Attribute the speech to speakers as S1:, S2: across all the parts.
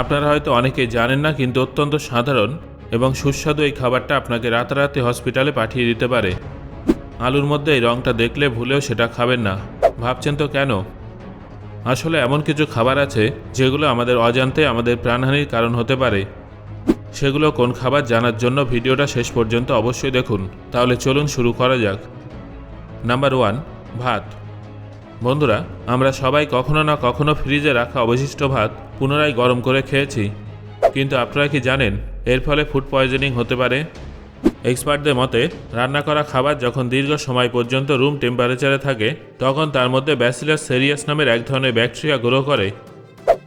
S1: আপনারা হয়তো অনেকেই জানেন না, কিন্তু অত্যন্ত সাধারণ এবং সুস্বাদু এই খাবারটা আপনাকে রাতারাতি হসপিটালে পাঠিয়ে দিতে পারে। আলুর মধ্যে এই রঙটা দেখলে ভুলেও সেটা খাবেন না। ভাবছেন তো কেন? আসলে এমন কিছু খাবার আছে, যেগুলো আমাদের অজান্তে আমাদের প্রাণহানির কারণ হতে পারে। সেগুলো কোন খাবার জানার জন্য ভিডিওটা শেষ পর্যন্ত অবশ্যই দেখুন। তাহলে চলুন শুরু করা যাক। নাম্বার ওয়ান, ভাত। বন্ধুরা, আমরা সবাই কখনো না কখনো ফ্রিজে রাখা অবশিষ্ট ভাত পুনরায় গরম করে খেয়েছি। কিন্তু আপনারা কি জানেন, এর ফলে ফুড পয়জনিং হতে পারে? এক্সপার্টদের মতে, রান্না করা খাবার যখন দীর্ঘ সময় পর্যন্ত রুম টেম্পারেচারে থাকে, তখন তার মধ্যে ব্যাসিলাস সেরিয়াস নামের এক ধরনের ব্যাকটেরিয়া গ্রো করে।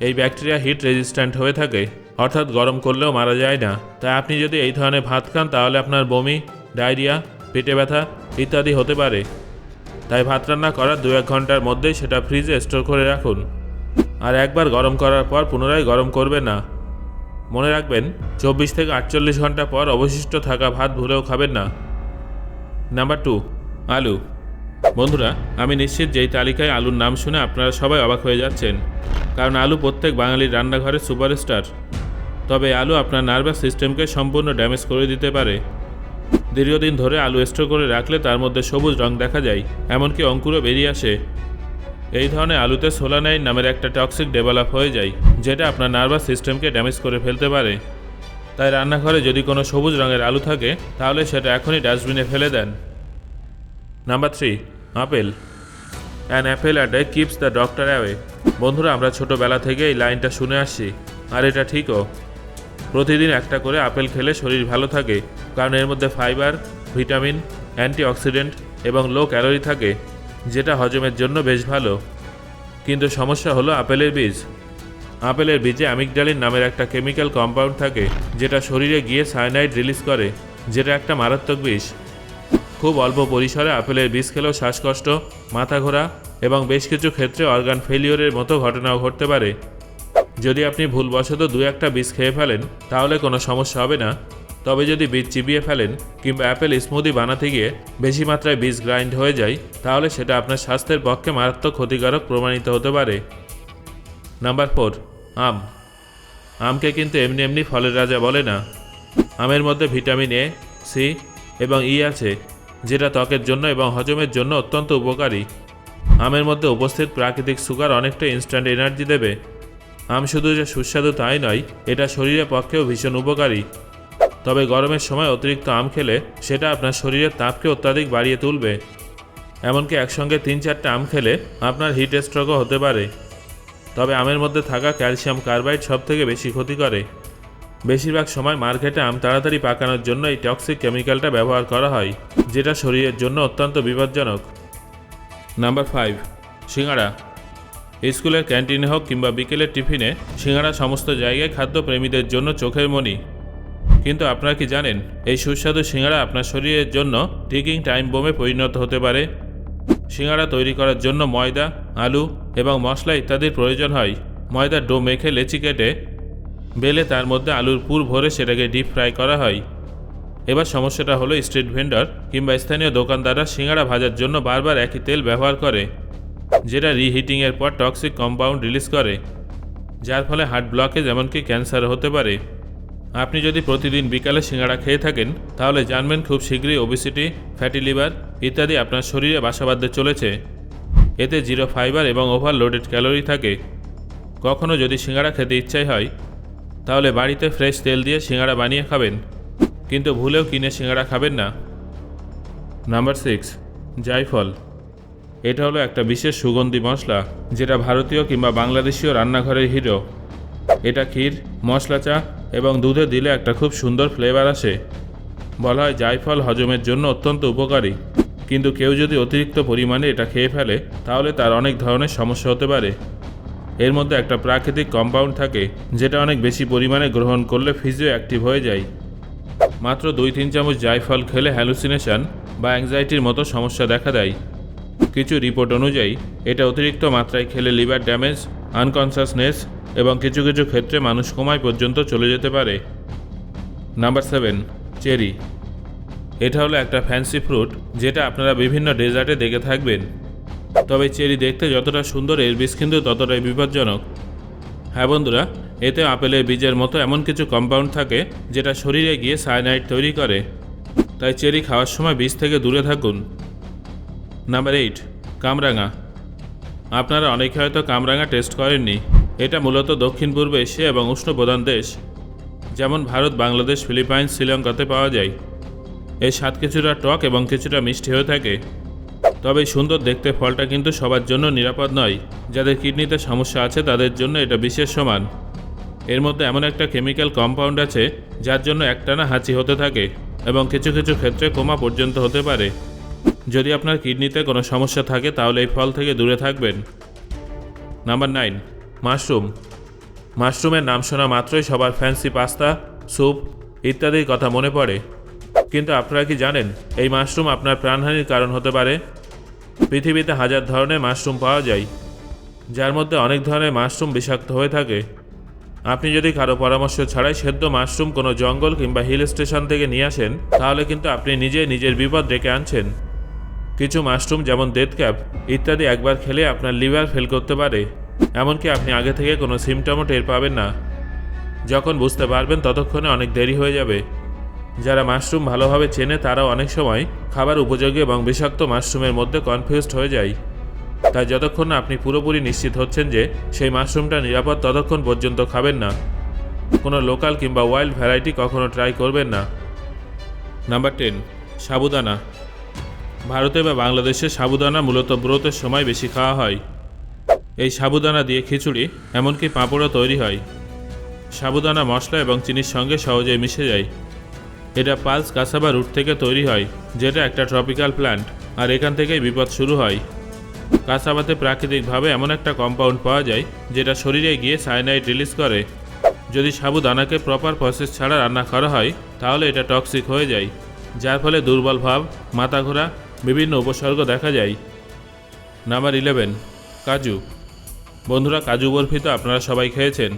S1: এই ব্যাকটেরিয়া হিট রেজিস্ট্যান্ট হয়ে থাকে, অর্থাৎ গরম করলেও মারা যায় না। তাই আপনি যদি এই ধরনের ভাত খান, তাহলে আপনার বমি, ডায়রিয়া, পেটে ব্যথা ইত্যাদি হতে পারে। তাই ভাত রান্না করার দু এক ঘণ্টার মধ্যেই সেটা ফ্রিজে স্টোর করে রাখুন। আর একবার গরম করার পর পুনরায় গরম করবে না। মনে রাখবেন, চব্বিশ থেকে আটচল্লিশ ঘণ্টা পর অবশিষ্ট থাকা ভাত ভুলেও খাবেন না। নাম্বার টু আলু। বন্ধুরা, আমি নিশ্চিত যে এই তালিকায় আলুর নাম শুনে আপনারা সবাই অবাক হয়ে যাচ্ছেন, কারণ আলু প্রত্যেক বাঙালির রান্নাঘরের সুপারস্টার। তবে আলু আপনার নার্ভাস সিস্টেমকে সম্পূর্ণ ড্যামেজ করে দিতে পারে। দীর্ঘদিন ধরে আলু স্টোর করে রাখলে তার মধ্যে সবুজ রং দেখা যায়, এমনকি অঙ্কুরও বেরিয়ে আসে। এই ধরনের আলুতে সোলানাইন নামের একটা টক্সিক ডেভেলপ হয়ে যায়, যেটা আপনার নার্ভাস সিস্টেমকে ড্যামেজ করে ফেলতে পারে। তাই রান্নাঘরে যদি কোনো সবুজ রঙের আলু থাকে, তাহলে সেটা এখনই ডাস্টবিনে ফেলে দেন। Number three apple. An apple a day keeps the doctor away বন্ধুরা, আমরা ছোটোবেলা থেকে এই লাইনটা শুনে আসছি, আর এটা ঠিকও। প্রতিদিন একটা করে আপেল খেলে শরীর ভালো থাকে, কারণ এর মধ্যে ফাইবার, ভিটামিন, অ্যান্টিঅক্সিডেন্ট এবং লো ক্যালোরি থাকে, যেটা হজমের জন্য বেশ ভালো। কিন্তু সমস্যা হলো আপেলের বীজ। আপেলের বীজে অ্যামিকডালিন নামের একটা কেমিক্যাল কম্পাউন্ড থাকে, যেটা শরীরে গিয়ে সায়ানাইড রিলিজ করে, যেটা একটা মারাত্মক বিষ। খুব অল্প পরিসরে আপেলের বীজ খেলেও শ্বাসকষ্ট, মাথা ঘোরা এবং বেশ কিছু ক্ষেত্রে অর্গান ফেলিওরের মতো ঘটনাও ঘটতে পারে। যদি আপনি ভুলবশত দু একটা বীজ খেয়ে ফেলেন, তাহলে কোনো সমস্যা হবে না। তবে যদি বীজ চিবিয়ে ফেলেন কিংবা অ্যাপেল স্মুদি বানাতে গিয়ে বেশি মাত্রায় বীজ গ্রাইন্ড হয়ে যায়, তাহলে সেটা আপনার স্বাস্থ্যের পক্ষে মারাত্মক ক্ষতিকারক প্রমাণিত হতে পারে। নাম্বার ফোর, আম। আমকে কিন্তু এমনি এমনি ফলের রাজা বলে না। আমের মধ্যে ভিটামিন এ সি এবং ই আছে, যেটা ত্বকের জন্য এবং হজমের জন্য অত্যন্ত উপকারী। আমের মধ্যে উপস্থিত প্রাকৃতিক সুগার অনেকটা ইনস্ট্যান্ট এনার্জি দেবে। আম শুধু যে সুস্বাদু তাই নয়, এটা শরীরের পক্ষেও ভীষণ উপকারী। তবে গরমের সময় অতিরিক্ত আম খেলে সেটা আপনার শরীরের তাপকে অত্যাধিক বাড়িয়ে তুলবে। এমনকি একসঙ্গে তিন চারটে আম খেলে আপনার হিট স্ট্রোকও হতে পারে। তবে আমের মধ্যে থাকা ক্যালসিয়াম কার্বাইড সব থেকে বেশি ক্ষতি করে। বেশিরভাগ সময় মার্কেটে আম তাড়াতাড়ি পাকানোর জন্য এই টক্সিক কেমিক্যালটা ব্যবহার করা হয়, যেটা শরীরের জন্য অত্যন্ত বিপজ্জনক। নাম্বার ফাইভ সিঙ্গাড়া স্কুলের ক্যান্টিনে হোক কিংবা বিকেলের টিফিনে সিঙ্গাড়া সমস্ত জায়গায় খাদ্যপ্রেমীদের জন্য চোখের মণি। কিন্তু আপনারা কি জানেন, এই সুস্বাদু সিঙ্গাড়া আপনার শরীরের জন্য টিকিং টাইম বোমে পরিণত হতে পারে? সিঙ্গাড়া তৈরি করার জন্য ময়দা, আলু এবং মশলা ইত্যাদির প্রয়োজন হয়। ময়দার ডো মেখে লেচি কেটে বেলে তার মধ্যে আলুর পুর ভরে সেটাকে ডিপ ফ্রাই করা হয়। এবার সমস্যাটা হলো স্ট্রিট ভেন্ডার কিংবা স্থানীয় দোকানদাররা সিঙ্গাড়া ভাজার জন্য বারবার একই তেল ব্যবহার করে। যেটা রিহিটিংয়ের পর টক্সিক কম্পাউন্ড রিলিজ করে, যার ফলে হার্ট ব্লকেজ এমনকি ক্যান্সার হতে পারে। আপনি যদি প্রতিদিন বিকালে সিঙ্গাড়া খেয়ে থাকেন, তাহলে জানবেন খুব শীঘ্রই ওবিসিটি ফ্যাটি লিভার ইত্যাদি আপনার শরীরে বাসা বাঁধতে চলেছে। এতে জিরো ফাইবার এবং ওভারলোডেড ক্যালোরি থাকে। কখনও যদি সিঙ্গাড়া খেতে ইচ্ছাই হয়, তাহলে বাড়িতে ফ্রেশ তেল দিয়ে সিঙ্গাড়া বানিয়ে খাবেন। কিন্তু ভুলেও কিনে সিঙ্গাড়া খাবেন না। নাম্বার সিক্স জায়ফল এটা হলো একটা বিশেষ সুগন্ধি মশলা, যেটা ভারতীয় কিংবা বাংলাদেশীয় রান্নাঘরের হিরো। এটা ক্ষীর, মশলা চা এবং দুধে দিলে একটা খুব সুন্দর ফ্লেভার আসে। বলা হয় জায়ফল হজমের জন্য অত্যন্ত উপকারী। কিন্তু কেউ যদি অতিরিক্ত পরিমাণে এটা খেয়ে ফেলে, তাহলে তার অনেক ধরনের সমস্যা হতে পারে। এর মধ্যে একটা প্রাকৃতিক কম্পাউন্ড থাকে, যেটা অনেক বেশি পরিমাণে গ্রহণ করলে ফিজিও অ্যাক্টিভ হয়ে যায়। মাত্র দুই তিন চামচ জায়ফল খেলে হ্যালুসিনেশন বা অ্যাংজাইটির মতো সমস্যা দেখা দেয়। কিছু রিপোর্ট অনুযায়ী, এটা অতিরিক্ত মাত্রায় খেলে লিভার ড্যামেজ আনকনসাসনেস এবং কিছু কিছু ক্ষেত্রে মানুষ কমায় পর্যন্ত চলে যেতে পারে। নাম্বার সেভেন চেরি এটা হলো একটা ফ্যান্সি ফ্রুট যেটা আপনারা বিভিন্ন ডেজার্টে দেখে থাকবেন। তবে চেরি দেখতে যতটা সুন্দর, এর বীজ কিন্তু ততটাই বিপজ্জনক। হ্যাঁ বন্ধুরা, এতে আপেলের বীজের মতো এমন কিছু কম্পাউন্ড থাকে যেটা শরীরে গিয়ে সায়ানাইড তৈরি করে। তাই চেরি খাওয়ার সময় বীজ থেকে দূরে থাকুন। নাম্বার এইট কামরাঙা আপনারা অনেকে হয়তো কামরাঙা টেস্ট করেননি। এটা মূলত দক্ষিণ পূর্ব এশিয়া এবং উষ্ণ প্রধান দেশ। যেমন ভারত, বাংলাদেশ ফিলিপাইন্স শ্রীলঙ্কাতে পাওয়া যায়। এর স্বাদ কিছুটা টক এবং কিছুটা মিষ্টি হয়ে থাকে। তবে সুন্দর দেখতে ফলটা কিন্তু সবার জন্য নিরাপদ নয়। যাদের কিডনিতে সমস্যা আছে, তাদের জন্য এটা বিশেষ সমান। এর মধ্যে এমন একটা কেমিক্যাল কম্পাউন্ড আছে, যার জন্য একটানা হাঁচি হতে থাকে এবং কিছু কিছু ক্ষেত্রে কোমা পর্যন্ত হতে পারে। যদি আপনার কিডনিতে কোনো সমস্যা থাকে, তাহলে এই ফল থেকে দূরে থাকবেন। Number nine, mushroom. মাশরুমের নাম শোনা মাত্রই সবার ফ্যান্সি পাস্তা, স্যুপ ইত্যাদির কথা মনে পড়ে। কিন্তু আপনারা কি জানেন, এই মাশরুম আপনার প্রাণহানির কারণ হতে পারে? পৃথিবীতে হাজার ধরনের মাশরুম পাওয়া যায়, যার মধ্যে অনেক ধরনের মাশরুম বিষাক্ত হয়ে থাকে। আপনি যদি কারও পরামর্শ ছাড়াই সেদ্ধ মাশরুম কোনো জঙ্গল কিংবা হিল স্টেশন থেকে নিয়ে আসেন, তাহলে কিন্তু আপনি নিজে নিজের বিপদ ডেকে আনছেন। কিছু মাশরুম যেমন ক্যাপ ইত্যাদি একবার খেলে আপনার লিভার ফেল করতে পারে। এমনকি আপনি আগে থেকে কোনো সিমটমও টের পাবেন না। যখন বুঝতে পারবেন ততক্ষণে অনেক দেরি হয়ে যাবে। যারা মাশরুম ভালোভাবে চেনে তারাও অনেক সময় খাবার উপযোগী এবং বিষাক্ত মাশরুমের মধ্যে কনফিউজড হয়ে যায়। তাই যতক্ষণ না আপনি পুরোপুরি নিশ্চিত হচ্ছেন যে সেই মাশরুমটা নিরাপদ ততক্ষণ পর্যন্ত খাবেন না। কোনো লোকাল কিংবা ওয়াইল্ড ভ্যারাইটি কখনো ট্রাই করবেন না। নাম্বার টেন সাবুদানা। ভারতে বা বাংলাদেশে সাবুদানা মূলত ব্রতের সময় বেশি খাওয়া হয়। এই সাবুদানা দিয়ে খিচুড়ি, এমনকি পাঁপড়ও তৈরি হয়। সাবুদানা মশলা এবং চিনির সঙ্গে সহজে মিশে যায়। এটা পালস কাসাবা রুট থেকে তৈরি হয়, যেটা একটা ট্রপিক্যাল প্ল্যান্ট, আর এখান থেকেই বিপদ শুরু হয়। কাসাবাতে প্রাকৃতিকভাবে এমন একটা কম্পাউন্ড পাওয়া যায়, যেটা শরীরে গিয়ে সায়ানাইড রিলিজ করে। যদি সাবুদানাকে প্রপার প্রসেস ছাড়া রান্না করা হয়, তাহলে এটা টক্সিক হয়ে যায়, যার ফলে দুর্বল ভাব, মাথা ঘোরা বিভিন্ন উপসর্গ দেখা যায়। নাম্বার ইলেভেন কাজু। বন্ধুরা, কাজু বরফি তো আপনারা সবাই খেয়েছেন।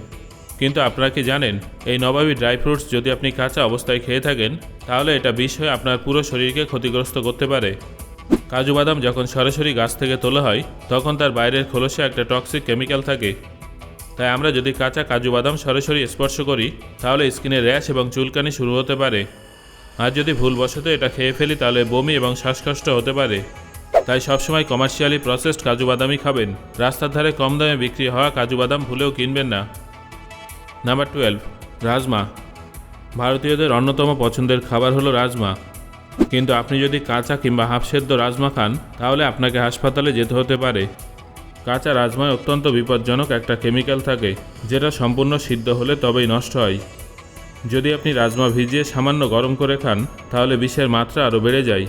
S1: কিন্তু আপনারা কি জানেন, এই নবাবী ড্রাই ফ্রুটস যদি আপনি কাঁচা অবস্থায় খেয়ে থাকেন, তাহলে এটা বিষ হয়ে আপনার পুরো শরীরকে ক্ষতিগ্রস্ত করতে পারে। কাজু বাদাম যখন সরাসরি গাছ থেকে তোলা হয়, তখন তার বাইরের খোলসে একটা টক্সিক কেমিক্যাল থাকে। তাই আমরা যদি কাঁচা কাজু বাদাম সরাসরি স্পর্শ করি, তাহলে স্কিনে র্যাশ এবং চুলকানি শুরু হতে পারে। আর যদি ভুলবশত এটা খেয়ে ফেলি, তাহলে বমি এবং শ্বাসকষ্ট হতে পারে। তাই সবসময় কমার্শিয়ালি প্রসেসড কাজু বাদামই খাবেন। রাস্তার ধারে কম দামে বিক্রি হওয়া কাজু বাদাম ভুলেও কিনবেন না। Number twelve rajma. ভারতীয়দের অন্যতম পছন্দের খাবার হলো রাজমা। কিন্তু আপনি যদি কাঁচা কিংবা হাফ সেদ্ধ রাজমা খান, তাহলে আপনাকে হাসপাতালে যেতে হতে পারে। কাঁচা রাজমায় অত্যন্ত বিপজ্জনক একটা কেমিক্যাল থাকে, যেটা সম্পূর্ণ সিদ্ধ হলে তবেই নষ্ট হয়। যদি আপনি রাজমা ভিজিয়ে সামান্য গরম করে খান, তাহলে বিষের মাত্রা আরও বেড়ে যায়।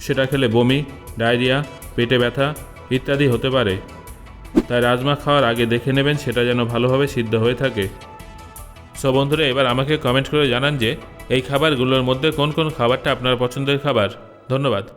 S1: সেটা খেলে বমি, ডায়রিয়া, পেটে ব্যথা ইত্যাদি হতে পারে। তাই রাজমা খাওয়ার আগে দেখে নেবেন সেটা যেন ভালোভাবে সিদ্ধ হয়ে থাকে। সো বন্ধুরা, এবার আমাকে কমেন্ট করে জানান যে, এই খাবারগুলোর মধ্যে কোন কোন খাবারটা আপনার পছন্দের খাবার? ধন্যবাদ।